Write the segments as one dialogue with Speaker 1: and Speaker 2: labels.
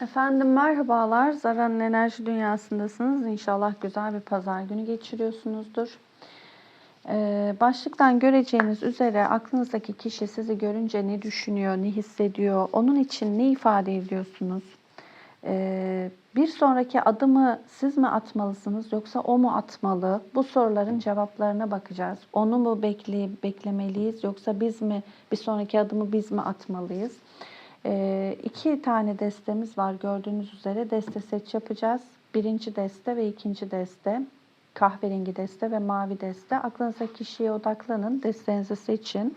Speaker 1: Efendim merhabalar. Zara'nın enerji dünyasındasınız. İnşallah güzel bir pazar günü geçiriyorsunuzdur. Ee, başlıktan göreceğiniz üzere aklınızdaki kişi sizi görünce ne düşünüyor, ne hissediyor, onun için ne ifade ediyorsunuz? Ee, bir sonraki adımı siz mi atmalısınız yoksa o mu atmalı? Bu soruların cevaplarına bakacağız. Onu mu bekleyip beklemeliyiz yoksa biz mi bir sonraki adımı biz mi atmalıyız? Ee, iki tane destemiz var gördüğünüz üzere. Deste seç yapacağız. Birinci deste ve ikinci deste. Kahverengi deste ve mavi deste. Aklınızdaki kişiye odaklanın. Destenizi seçin.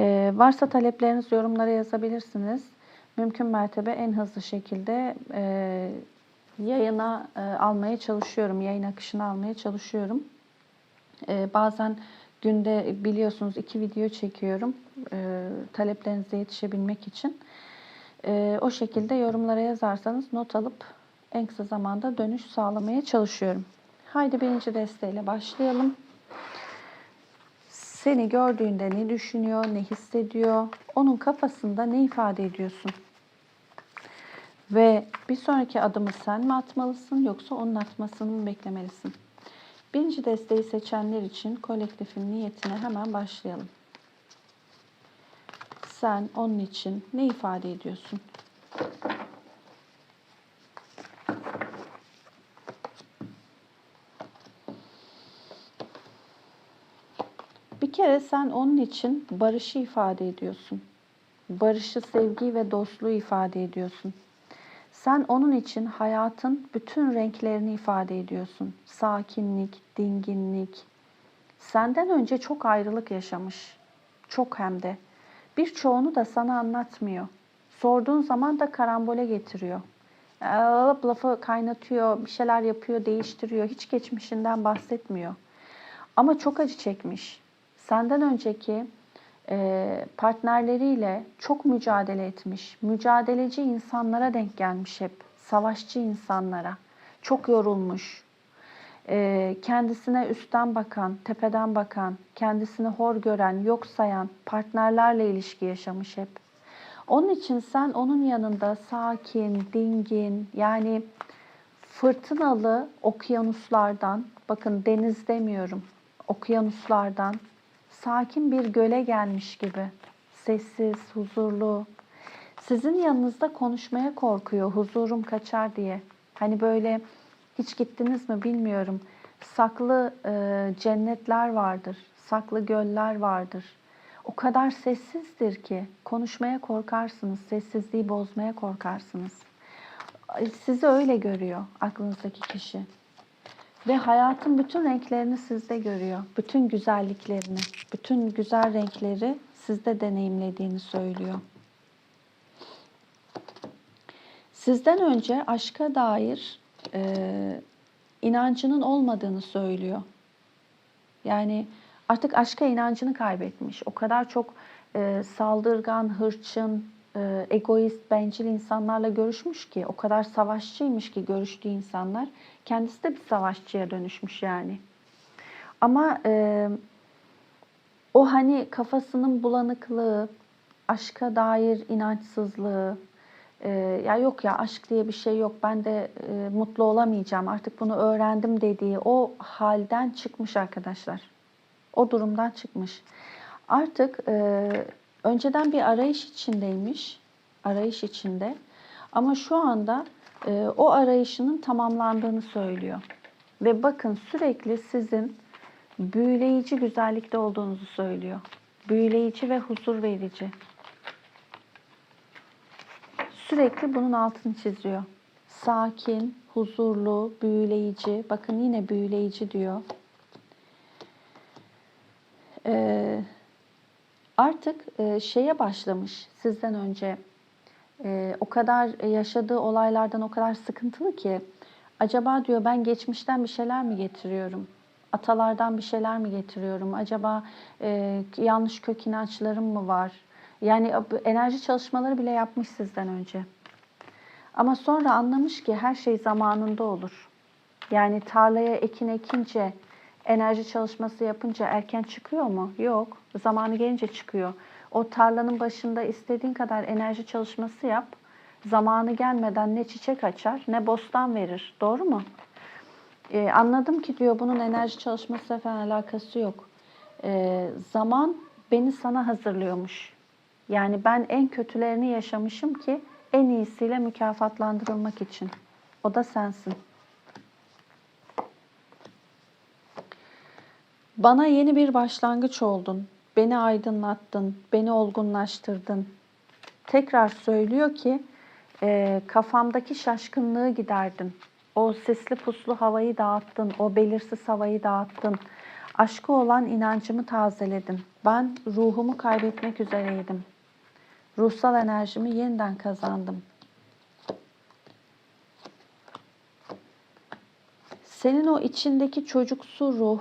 Speaker 1: Ee, varsa talepleriniz yorumlara yazabilirsiniz. Mümkün mertebe en hızlı şekilde e, yayına e, almaya çalışıyorum. Yayın akışını almaya çalışıyorum. E, bazen günde biliyorsunuz iki video çekiyorum. E, taleplerinize yetişebilmek için. E, o şekilde yorumlara yazarsanız not alıp en kısa zamanda dönüş sağlamaya çalışıyorum. Haydi birinci desteğiyle başlayalım. Seni gördüğünde ne düşünüyor, ne hissediyor, onun kafasında ne ifade ediyorsun? Ve bir sonraki adımı sen mi atmalısın yoksa onun atmasını mı beklemelisin? Birinci desteği seçenler için kolektifin niyetine hemen başlayalım. Sen onun için ne ifade ediyorsun? Bir kere sen onun için barışı ifade ediyorsun. Barışı, sevgiyi ve dostluğu ifade ediyorsun. Sen onun için hayatın bütün renklerini ifade ediyorsun. Sakinlik, dinginlik. Senden önce çok ayrılık yaşamış. Çok hem de. Birçoğunu da sana anlatmıyor. Sorduğun zaman da karambole getiriyor. Alıp lafı kaynatıyor, bir şeyler yapıyor, değiştiriyor. Hiç geçmişinden bahsetmiyor. Ama çok acı çekmiş. Senden önceki e, partnerleriyle çok mücadele etmiş. Mücadeleci insanlara denk gelmiş hep. Savaşçı insanlara. Çok yorulmuş. E, kendisine üstten bakan, tepeden bakan, kendisini hor gören, yok sayan partnerlerle ilişki yaşamış hep. Onun için sen onun yanında sakin, dingin, yani fırtınalı okyanuslardan, bakın deniz demiyorum, okyanuslardan sakin bir göle gelmiş gibi. Sessiz, huzurlu. Sizin yanınızda konuşmaya korkuyor, huzurum kaçar diye. Hani böyle hiç gittiniz mi bilmiyorum. Saklı e, cennetler vardır, saklı göller vardır. O kadar sessizdir ki konuşmaya korkarsınız, sessizliği bozmaya korkarsınız. Sizi öyle görüyor aklınızdaki kişi. Ve hayatın bütün renklerini sizde görüyor. Bütün güzelliklerini, bütün güzel renkleri sizde deneyimlediğini söylüyor. Sizden önce aşka dair e, inancının olmadığını söylüyor. Yani artık aşka inancını kaybetmiş. O kadar çok e, saldırgan, hırçın, e, egoist, bencil insanlarla görüşmüş ki, o kadar savaşçıymış ki görüştüğü insanlar. Kendisi de bir savaşçıya dönüşmüş yani. Ama e, o hani kafasının bulanıklığı, aşka dair inançsızlığı, e, ya yok ya aşk diye bir şey yok, ben de e, mutlu olamayacağım, artık bunu öğrendim dediği o halden çıkmış arkadaşlar. O durumdan çıkmış. Artık e, önceden bir arayış içindeymiş, arayış içinde. Ama şu anda e, o arayışının tamamlandığını söylüyor. Ve bakın sürekli sizin büyüleyici güzellikte olduğunuzu söylüyor. Büyüleyici ve huzur verici. Sürekli bunun altını çiziyor. Sakin, huzurlu, büyüleyici. Bakın yine büyüleyici diyor. Ee, artık e, şeye başlamış sizden önce e, o kadar yaşadığı olaylardan o kadar sıkıntılı ki acaba diyor ben geçmişten bir şeyler mi getiriyorum? Atalardan bir şeyler mi getiriyorum? Acaba e, yanlış kök inançlarım mı var? Yani enerji çalışmaları bile yapmış sizden önce. Ama sonra anlamış ki her şey zamanında olur. Yani tarlaya ekin ekince enerji çalışması yapınca erken çıkıyor mu? Yok. Zamanı gelince çıkıyor. O tarlanın başında istediğin kadar enerji çalışması yap. zamanı gelmeden ne çiçek açar ne bostan verir. Doğru mu? Ee, anladım ki diyor bunun enerji çalışmasıyla falan alakası yok. Ee, zaman beni sana hazırlıyormuş. Yani ben en kötülerini yaşamışım ki en iyisiyle mükafatlandırılmak için. O da sensin. Bana yeni bir başlangıç oldun. Beni aydınlattın, beni olgunlaştırdın. Tekrar söylüyor ki e, kafamdaki şaşkınlığı giderdin. O sesli puslu havayı dağıttın, o belirsiz havayı dağıttın. Aşkı olan inancımı tazeledin. Ben ruhumu kaybetmek üzereydim. Ruhsal enerjimi yeniden kazandım. Senin o içindeki çocuksu ruh,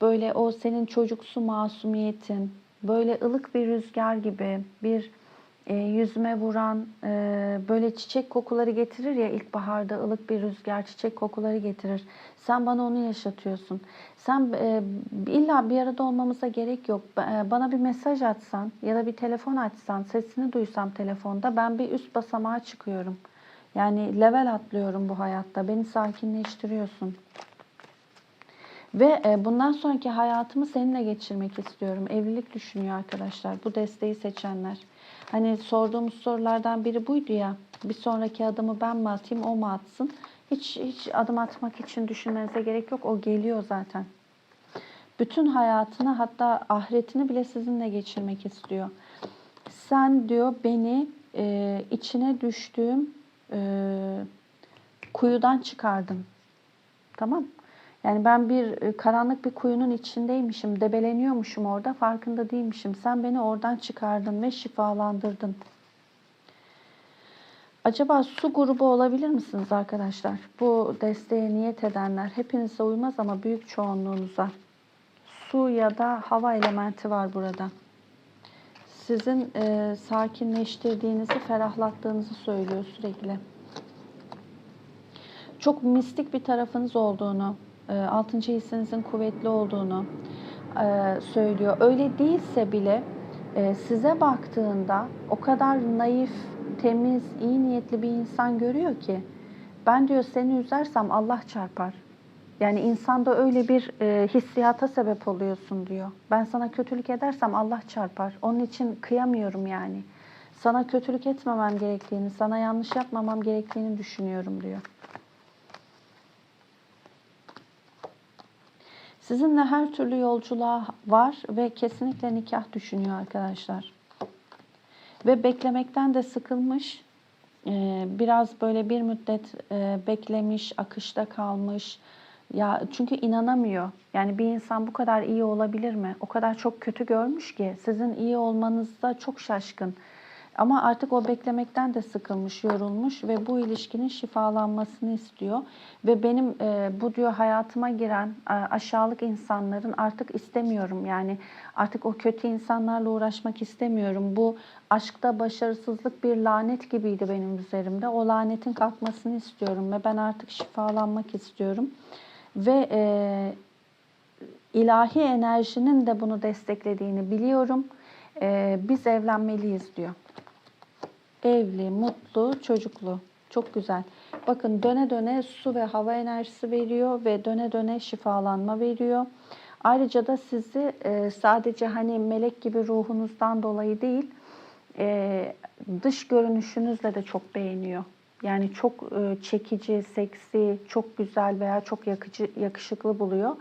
Speaker 1: böyle o senin çocuksu masumiyetin, böyle ılık bir rüzgar gibi bir e, yüzüme vuran e, böyle çiçek kokuları getirir ya ilkbaharda ılık bir rüzgar çiçek kokuları getirir. Sen bana onu yaşatıyorsun. Sen e, illa bir arada olmamıza gerek yok. E, bana bir mesaj atsan ya da bir telefon açsan, sesini duysam telefonda ben bir üst basamağa çıkıyorum. Yani level atlıyorum bu hayatta. Beni sakinleştiriyorsun. Ve e, bundan sonraki hayatımı seninle geçirmek istiyorum. Evlilik düşünüyor arkadaşlar. Bu desteği seçenler. Hani sorduğumuz sorulardan biri buydu ya. Bir sonraki adımı ben mi atayım, o mu atsın? Hiç hiç adım atmak için düşünmenize gerek yok. O geliyor zaten. Bütün hayatını hatta ahiretini bile sizinle geçirmek istiyor. Sen diyor beni e, içine düştüğüm e, kuyudan çıkardın. Tamam yani ben bir e, karanlık bir kuyunun içindeymişim, debeleniyormuşum orada, farkında değilmişim. Sen beni oradan çıkardın ve şifalandırdın. Acaba su grubu olabilir misiniz arkadaşlar? Bu desteğe niyet edenler hepinize uymaz ama büyük çoğunluğunuza. Su ya da hava elementi var burada. Sizin e, sakinleştirdiğinizi, ferahlattığınızı söylüyor sürekli. Çok mistik bir tarafınız olduğunu, altıncı hissinizin kuvvetli olduğunu e, söylüyor. Öyle değilse bile e, size baktığında o kadar naif, temiz, iyi niyetli bir insan görüyor ki ben diyor seni üzersem Allah çarpar. Yani insanda öyle bir e, hissiyata sebep oluyorsun diyor. Ben sana kötülük edersem Allah çarpar. Onun için kıyamıyorum yani. Sana kötülük etmemem gerektiğini, sana yanlış yapmamam gerektiğini düşünüyorum diyor. Sizinle her türlü yolculuğa var ve kesinlikle nikah düşünüyor arkadaşlar. Ve beklemekten de sıkılmış. Ee, biraz böyle bir müddet e, beklemiş, akışta kalmış. Ya çünkü inanamıyor. Yani bir insan bu kadar iyi olabilir mi? O kadar çok kötü görmüş ki sizin iyi olmanızda çok şaşkın. Ama artık o beklemekten de sıkılmış, yorulmuş ve bu ilişkinin şifalanmasını istiyor. Ve benim e, bu diyor hayatıma giren e, aşağılık insanların artık istemiyorum. Yani artık o kötü insanlarla uğraşmak istemiyorum. Bu aşkta başarısızlık bir lanet gibiydi benim üzerimde. O lanetin kalkmasını istiyorum ve ben artık şifalanmak istiyorum. Ve e, ilahi enerjinin de bunu desteklediğini biliyorum. E, biz evlenmeliyiz diyor evli, mutlu, çocuklu. Çok güzel. Bakın döne döne su ve hava enerjisi veriyor ve döne döne şifalanma veriyor. Ayrıca da sizi e, sadece hani melek gibi ruhunuzdan dolayı değil, e, dış görünüşünüzle de çok beğeniyor. Yani çok e, çekici, seksi, çok güzel veya çok yakıcı, yakışıklı buluyor.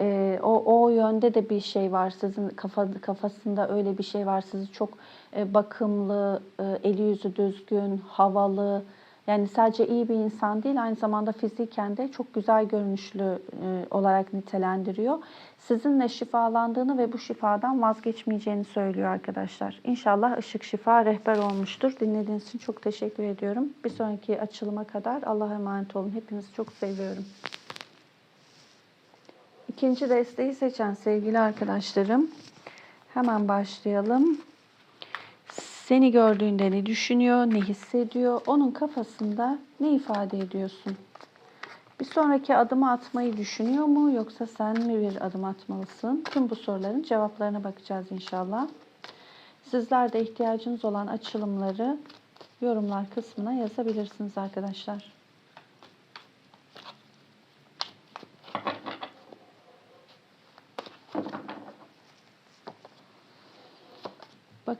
Speaker 1: E, o, o yönde de bir şey var. Sizin kafa, kafasında öyle bir şey var. Sizi çok e, bakımlı, e, eli yüzü düzgün, havalı. Yani sadece iyi bir insan değil, aynı zamanda fiziken de çok güzel görünüşlü e, olarak nitelendiriyor. Sizinle şifalandığını ve bu şifadan vazgeçmeyeceğini söylüyor arkadaşlar. İnşallah ışık şifa rehber olmuştur. Dinlediğiniz için çok teşekkür ediyorum. Bir sonraki açılıma kadar Allah'a emanet olun. Hepinizi çok seviyorum. İkinci desteği seçen sevgili arkadaşlarım. Hemen başlayalım. Seni gördüğünde ne düşünüyor, ne hissediyor, onun kafasında ne ifade ediyorsun? Bir sonraki adımı atmayı düşünüyor mu yoksa sen mi bir adım atmalısın? Tüm bu soruların cevaplarına bakacağız inşallah. Sizler de ihtiyacınız olan açılımları yorumlar kısmına yazabilirsiniz arkadaşlar.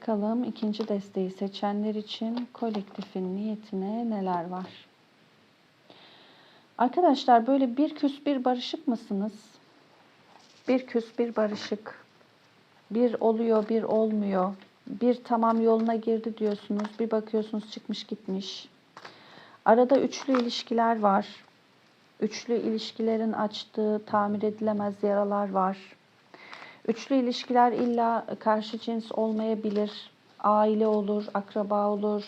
Speaker 1: Bakalım ikinci desteği seçenler için kolektifin niyetine neler var? Arkadaşlar böyle bir küs bir barışık mısınız? Bir küs bir barışık. Bir oluyor bir olmuyor. Bir tamam yoluna girdi diyorsunuz. Bir bakıyorsunuz çıkmış gitmiş. Arada üçlü ilişkiler var. Üçlü ilişkilerin açtığı tamir edilemez yaralar var. Üçlü ilişkiler illa karşı cins olmayabilir. Aile olur, akraba olur,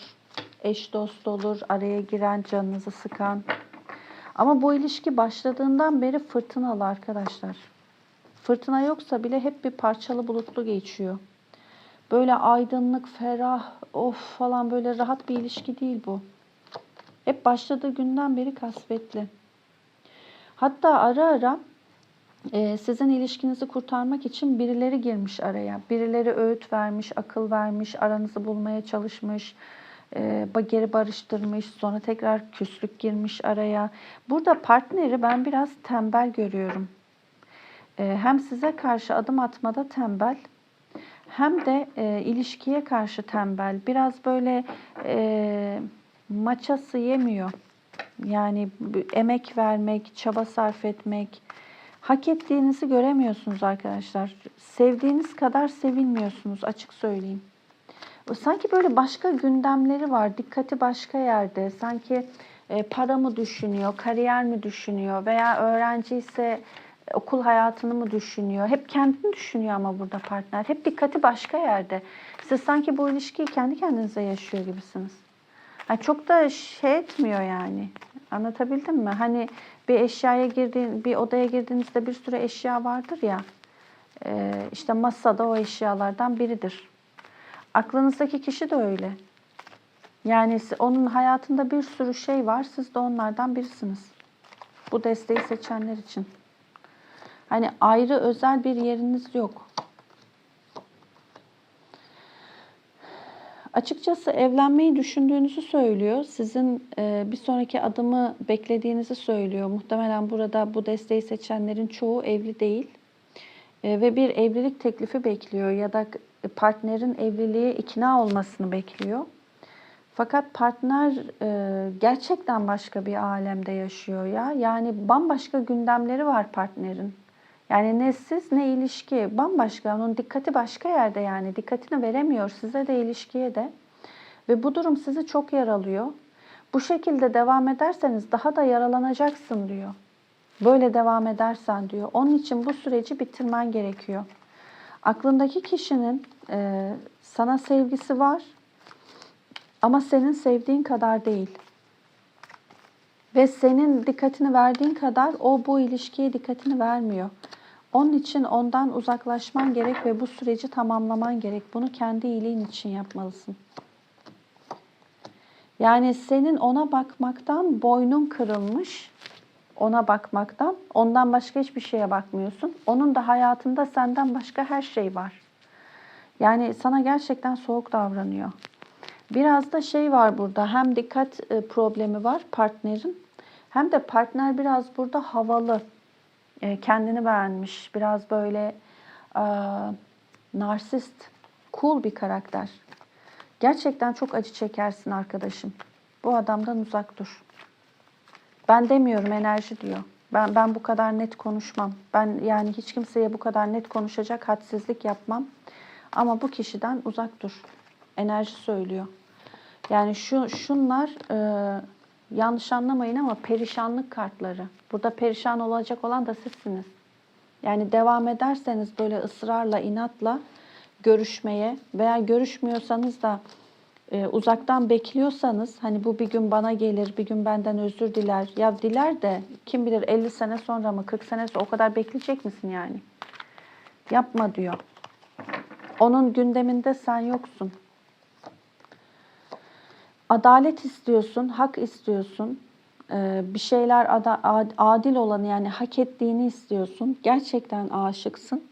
Speaker 1: eş dost olur, araya giren, canınızı sıkan. Ama bu ilişki başladığından beri fırtınalı arkadaşlar. Fırtına yoksa bile hep bir parçalı bulutlu geçiyor. Böyle aydınlık, ferah, of falan böyle rahat bir ilişki değil bu. Hep başladığı günden beri kasvetli. Hatta ara ara sizin ilişkinizi kurtarmak için birileri girmiş araya. Birileri öğüt vermiş, akıl vermiş, aranızı bulmaya çalışmış, e, geri barıştırmış, sonra tekrar küslük girmiş araya. Burada partneri ben biraz tembel görüyorum. E, hem size karşı adım atmada tembel, hem de e, ilişkiye karşı tembel. Biraz böyle e, maçası yemiyor. Yani emek vermek, çaba sarf etmek, hak ettiğinizi göremiyorsunuz arkadaşlar. Sevdiğiniz kadar sevilmiyorsunuz açık söyleyeyim. Sanki böyle başka gündemleri var. Dikkati başka yerde. Sanki e, para mı düşünüyor, kariyer mi düşünüyor veya öğrenci ise okul hayatını mı düşünüyor? Hep kendini düşünüyor ama burada partner. Hep dikkati başka yerde. Siz sanki bu ilişkiyi kendi kendinize yaşıyor gibisiniz. Yani çok da şey etmiyor yani. Anlatabildim mi? Hani bir eşyaya girdiğin, bir odaya girdiğinizde bir sürü eşya vardır ya. E, işte masada o eşyalardan biridir. Aklınızdaki kişi de öyle. Yani onun hayatında bir sürü şey var. Siz de onlardan birisiniz. Bu desteği seçenler için. Hani ayrı özel bir yeriniz yok. Açıkçası evlenmeyi düşündüğünüzü söylüyor. Sizin e, bir sonraki adımı beklediğinizi söylüyor. Muhtemelen burada bu desteği seçenlerin çoğu evli değil. E, ve bir evlilik teklifi bekliyor ya da partnerin evliliğe ikna olmasını bekliyor. Fakat partner e, gerçekten başka bir alemde yaşıyor ya. Yani bambaşka gündemleri var partnerin. Yani ne siz ne ilişki bambaşka. Onun dikkati başka yerde yani. Dikkatini veremiyor size de ilişkiye de. Ve bu durum sizi çok yaralıyor. Bu şekilde devam ederseniz daha da yaralanacaksın diyor. Böyle devam edersen diyor. Onun için bu süreci bitirmen gerekiyor. Aklındaki kişinin e, sana sevgisi var ama senin sevdiğin kadar değil. Ve senin dikkatini verdiğin kadar o bu ilişkiye dikkatini vermiyor. Onun için ondan uzaklaşman gerek ve bu süreci tamamlaman gerek. Bunu kendi iyiliğin için yapmalısın. Yani senin ona bakmaktan boynun kırılmış. Ona bakmaktan. Ondan başka hiçbir şeye bakmıyorsun. Onun da hayatında senden başka her şey var. Yani sana gerçekten soğuk davranıyor. Biraz da şey var burada. Hem dikkat e, problemi var partnerin. Hem de partner biraz burada havalı. E, kendini beğenmiş. Biraz böyle e, narsist, cool bir karakter. Gerçekten çok acı çekersin arkadaşım. Bu adamdan uzak dur. Ben demiyorum enerji diyor. Ben ben bu kadar net konuşmam. Ben yani hiç kimseye bu kadar net konuşacak hadsizlik yapmam. Ama bu kişiden uzak dur. Enerji söylüyor. Yani şu şunlar e, yanlış anlamayın ama perişanlık kartları. Burada perişan olacak olan da sizsiniz. Yani devam ederseniz böyle ısrarla, inatla görüşmeye veya görüşmüyorsanız da e, uzaktan bekliyorsanız hani bu bir gün bana gelir, bir gün benden özür diler. Ya diler de kim bilir 50 sene sonra mı 40 sene sonra o kadar bekleyecek misin yani? Yapma diyor. Onun gündeminde sen yoksun. Adalet istiyorsun, hak istiyorsun. Ee, bir şeyler adil olanı yani hak ettiğini istiyorsun. Gerçekten aşıksın.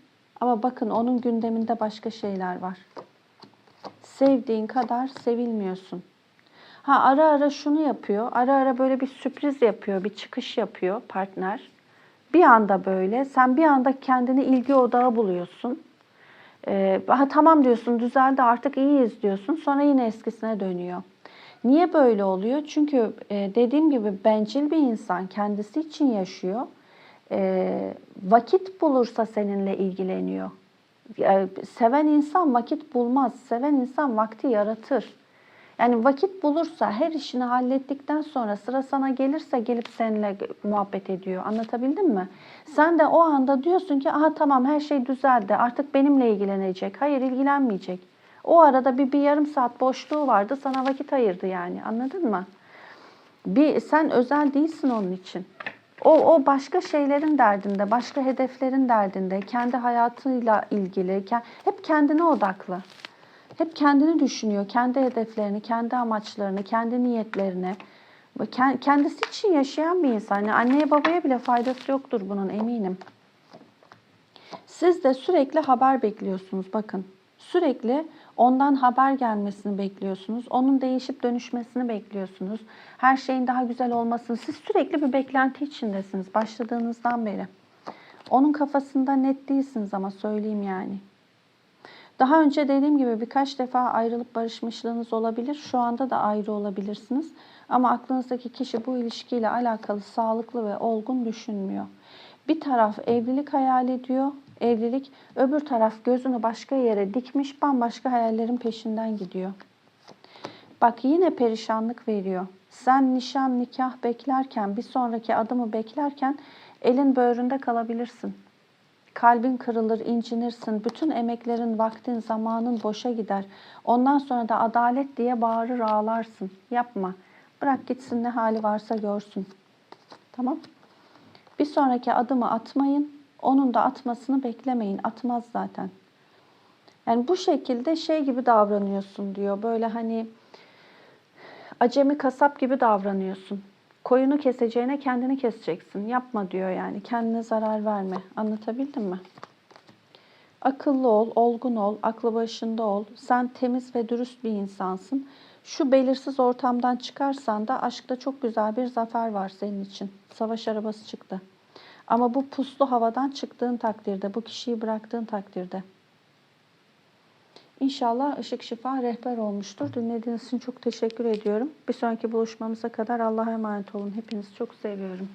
Speaker 1: Ama bakın onun gündeminde başka şeyler var. Sevdiğin kadar sevilmiyorsun. Ha ara ara şunu yapıyor. Ara ara böyle bir sürpriz yapıyor, bir çıkış yapıyor partner. Bir anda böyle sen bir anda kendini ilgi odağı buluyorsun. Ee, ha, tamam diyorsun düzeldi artık iyiyiz diyorsun. Sonra yine eskisine dönüyor. Niye böyle oluyor? Çünkü e, dediğim gibi bencil bir insan kendisi için yaşıyor. E, vakit bulursa seninle ilgileniyor. E, seven insan vakit bulmaz. Seven insan vakti yaratır. Yani vakit bulursa her işini hallettikten sonra sıra sana gelirse gelip seninle muhabbet ediyor. Anlatabildim mi? Sen de o anda diyorsun ki aha tamam her şey düzeldi artık benimle ilgilenecek. Hayır ilgilenmeyecek. O arada bir, bir yarım saat boşluğu vardı sana vakit ayırdı yani anladın mı? Bir, sen özel değilsin onun için. O, o başka şeylerin derdinde, başka hedeflerin derdinde, kendi hayatıyla ilgili, hep kendine odaklı. Hep kendini düşünüyor, kendi hedeflerini, kendi amaçlarını, kendi niyetlerini. Kendisi için yaşayan bir insan. Yani anneye babaya bile faydası yoktur bunun eminim. Siz de sürekli haber bekliyorsunuz bakın. Sürekli ondan haber gelmesini bekliyorsunuz. Onun değişip dönüşmesini bekliyorsunuz. Her şeyin daha güzel olmasını. Siz sürekli bir beklenti içindesiniz başladığınızdan beri. Onun kafasında net değilsiniz ama söyleyeyim yani. Daha önce dediğim gibi birkaç defa ayrılıp barışmışlığınız olabilir. Şu anda da ayrı olabilirsiniz. Ama aklınızdaki kişi bu ilişkiyle alakalı sağlıklı ve olgun düşünmüyor. Bir taraf evlilik hayal ediyor, evlilik. Öbür taraf gözünü başka yere dikmiş, bambaşka hayallerin peşinden gidiyor. Bak yine perişanlık veriyor. Sen nişan nikah beklerken, bir sonraki adımı beklerken elin böğründe kalabilirsin. Kalbin kırılır, incinirsin. Bütün emeklerin, vaktin, zamanın boşa gider. Ondan sonra da adalet diye bağırır ağlarsın. Yapma. Bırak gitsin ne hali varsa görsün. Tamam? Bir sonraki adımı atmayın. Onun da atmasını beklemeyin. Atmaz zaten. Yani bu şekilde şey gibi davranıyorsun diyor. Böyle hani acemi kasap gibi davranıyorsun. Koyunu keseceğine kendini keseceksin. Yapma diyor yani. Kendine zarar verme. Anlatabildim mi? Akıllı ol, olgun ol, aklı başında ol. Sen temiz ve dürüst bir insansın. Şu belirsiz ortamdan çıkarsan da aşkta çok güzel bir zafer var senin için. Savaş arabası çıktı. Ama bu puslu havadan çıktığın takdirde, bu kişiyi bıraktığın takdirde. İnşallah ışık şifa rehber olmuştur. Dinlediğiniz için çok teşekkür ediyorum. Bir sonraki buluşmamıza kadar Allah'a emanet olun. Hepinizi çok seviyorum.